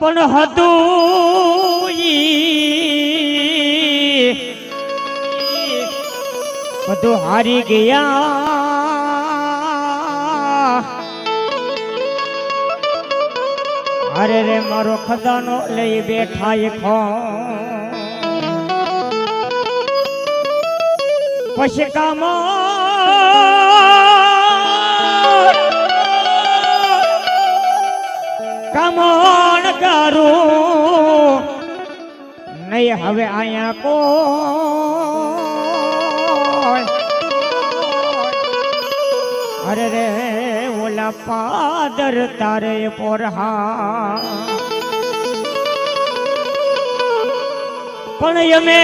પણ હતું બધું હારી ગયા અરે રે, મારો ખજાનો લઈ બેઠા ખો. પછી કામ કમણ કરું નહીં હવે અહીંયા કો અરે રે પાદર તારે પોરહા. પણ અમે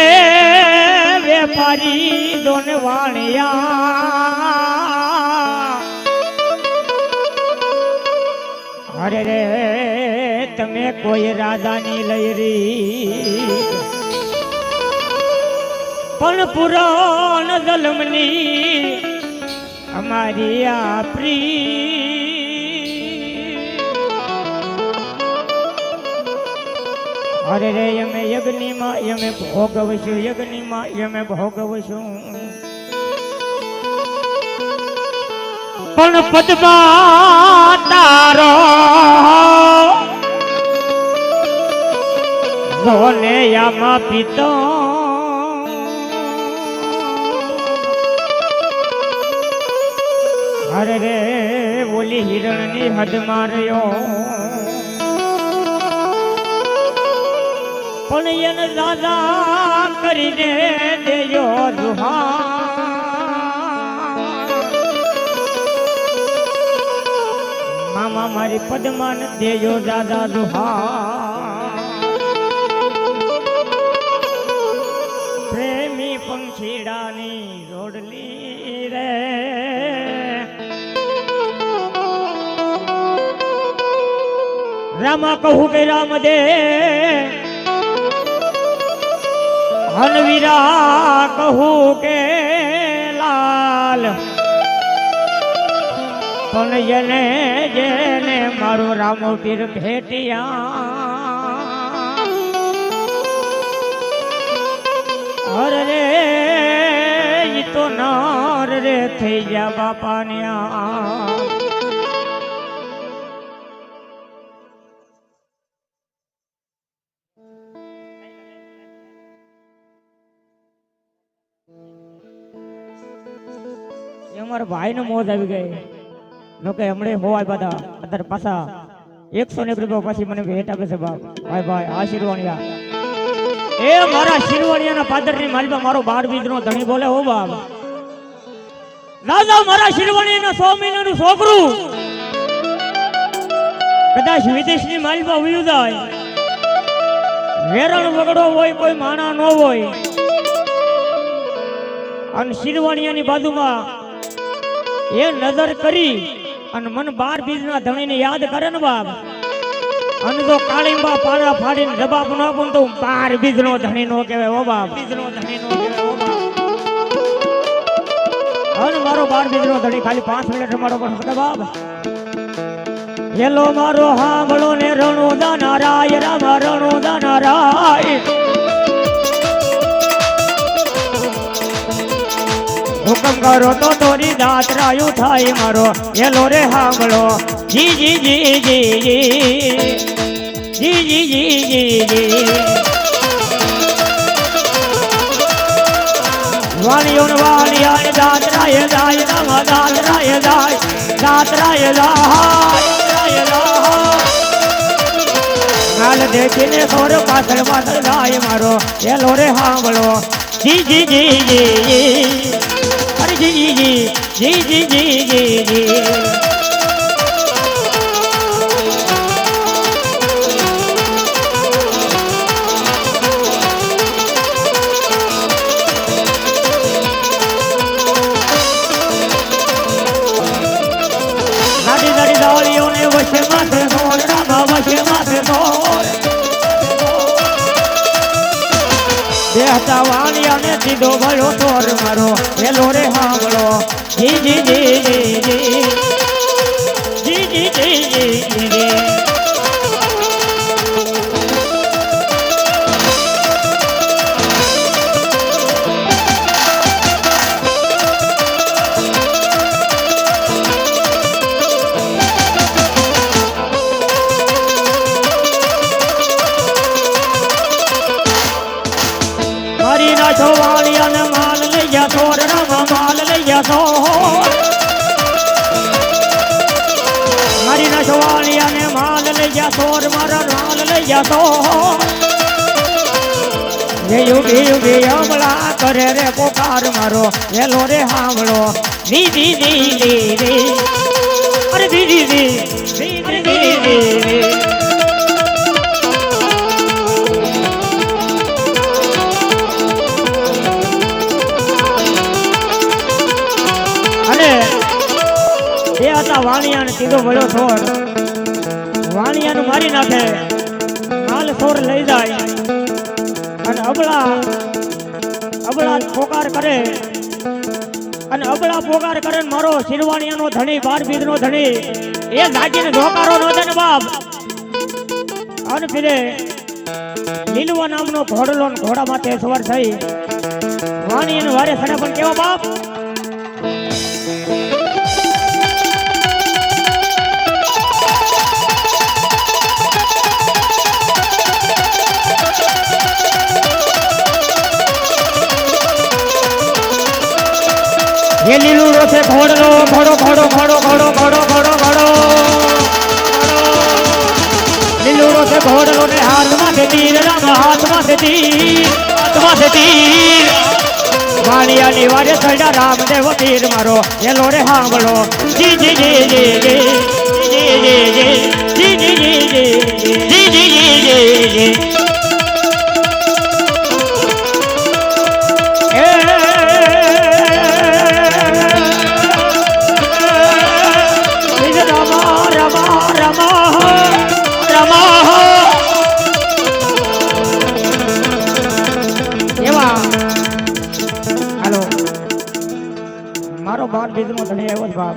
વેપારી દોન વાણિયા. અરે રે, તમે કોઈ રાજાની લઈ રહી. પણ પુરાણ જલમની અમારી આ પ્રી અરે રે અમે યજ્ઞમાં અમે ભોગવશું, યજ્ઞમાં અમે ભોગવશું. પણ પદમા તારો ભોલે યામાં પિતો. અરે રે બોલી હિરણની હદ માર્યો. પણ એને દાદા કરીને દેજો દુહા મામા મારી પદમાન દેજો દાદા દુહા પ્રેમી પંખીડાની રોડલી રે. રામા કહું કે રામ દે હનવીરા કહું કે લાલ. પણ જેને જેને મારું રામો પીર ભેટિયા, અરે રે તો નાર રે થઈ જા બાપાન્યા એ અમારા ભાઈ મોજ આવી ગઈ. લોકો હમણે હોવાય બધા અત્યારે પાછા એકસો ને રૂપિયા પછી મને ભેટ આપે છે બાપ. ભાઈ ભાઈ આ શિરવાણિયા એ મારા શિરવાણિયાના પાદરની માલિકા મારો બાર બીજનો ધણી બોલે હો બાપ. રાજા મારા શિરવાણિયાના સો મહિનાનું છોકરું. કદાચ વિદેશની માલિકા ઉયું જાય. વેરણ વગડો હોય, કોઈ માણા ન હોય. અને શિરવાણિયાની બાજુમાં એ નજર કરી અને મન બાર બીજના ધણીને યાદ કરે ને બાપ. અને જો કાળીંબા પાડા ફાડીને જવાબ ન પણ તો હું બાર બીજનો ધણી નો કહેવાય ઓ બાપ. બીજનો ધણી નો અને મારો બાર બીજનો ધણી ખાલી પાંચ મિનિટ મારો પણ હશે બાપ? હેલો, મારો હાંભળો ને રણુ દાનારાય રામ રણુ દાનારાય હુકમ કરો તો તોરી દાતરાયું થાય મારો હેલો રે હાંભળો જી જી જી જી જી જી જી જી જી જી વાણિયો ને વાણિયા દાતરાય દાય રામ દાતરાય દાય દાતરાય દાય હાલ દેખીને સોર પાછળ પાછળ ગાય મારો હેલો રે હાંભળો જી જી જી જી di di di di di di di સીધો ભલો તોર મારો હેલો રે જી જી જી જી. નાખો મારી માલ લઈ જાશો, મારા રાલ લઈ જાશો. રે યુગી યુગી અમળા કરે રે પોકાર મારો હેલો રે હામળો દીદી દીદી રે અરે દીદી દીદી દીદી દીદી હતા વાણિયાને સીધો વળ્યો સોર વાણિયાનું મારી નાખે. માલ સોર લઈ જાય અને અબળા અબળા પોકાર કરે. અને અબળા પોકાર કરે મારો શિરવાણિયાનો ધણી બાર બીજનો ધણી. એ લાગીને ધોકારો નો દે ને બાપ. અને ફિરે લીલવા નામનો ઘોડલો ને ઘોડા માથે સવાર થઈ. વાણી વારે સને પણ કેવા બાપ? એ લીલુડો છે ઘોડલો ઘોડો ઘોડો ઘોડો ઘોડો ઘોડો ઘોડો ઘોડો લીલુડો છે ઘોડલો ને હાથમાં છે તીર હાથમાં છે તીર હાથમાં છે તીર વાણિયાની વારે સડા રામદેવ તીર મારો એલો રે હાંભળો જી જી જી જી જી જી જી જી જી જી જી જી જી જી જી જી બીજનો ધણી આવ્યો બાપ.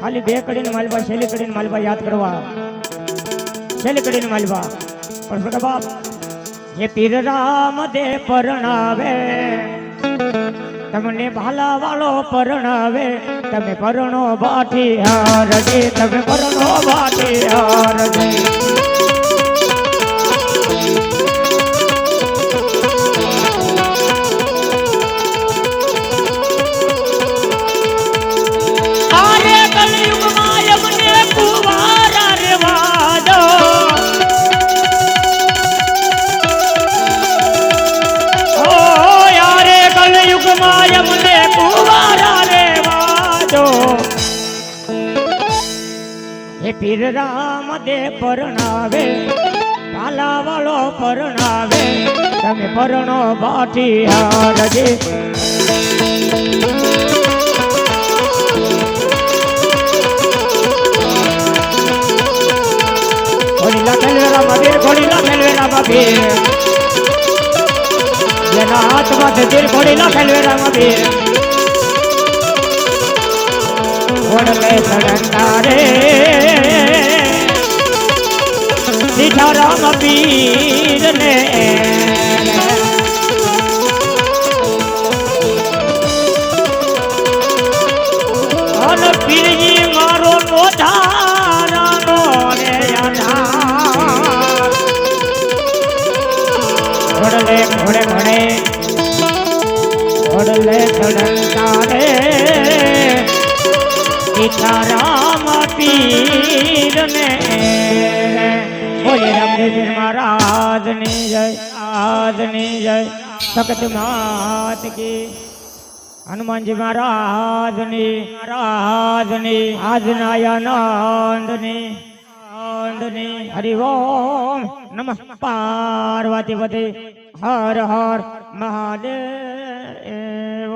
ખાલી બે કડીને માલબા શેલી કડીને માલબા યાદ કરવા. શેલી કડીને માલબા પણ શું બાપ? જે પીર રામ દે પરણાવે. તમને ભાલા વાળો પરણાવે. તમે પરણો બાઠી હારજે. તમે પરણો બાઠી હારજે. હે પીર રામ દે પરણાવે પાલા વાળો પરણાવે તમે પરણો બાઠી હારજે ઘોડીલા ખેલવેરા મબીર ઘોડીલા ખેલવેરા મબીર જેના હાથમાં છે તીર ઘોડીલા ખેલવેરા મબીર ઘોડલે સડંતા રે સીધા રામ પીર ને આજની જય. સખત માત કી. હનુમાનજી મહારાજની મહારાજની, આજનાયાનંદની આનંદની હરિ ઓમ નમઃ પાર્વતી પતિ હર હર મહાદેવ.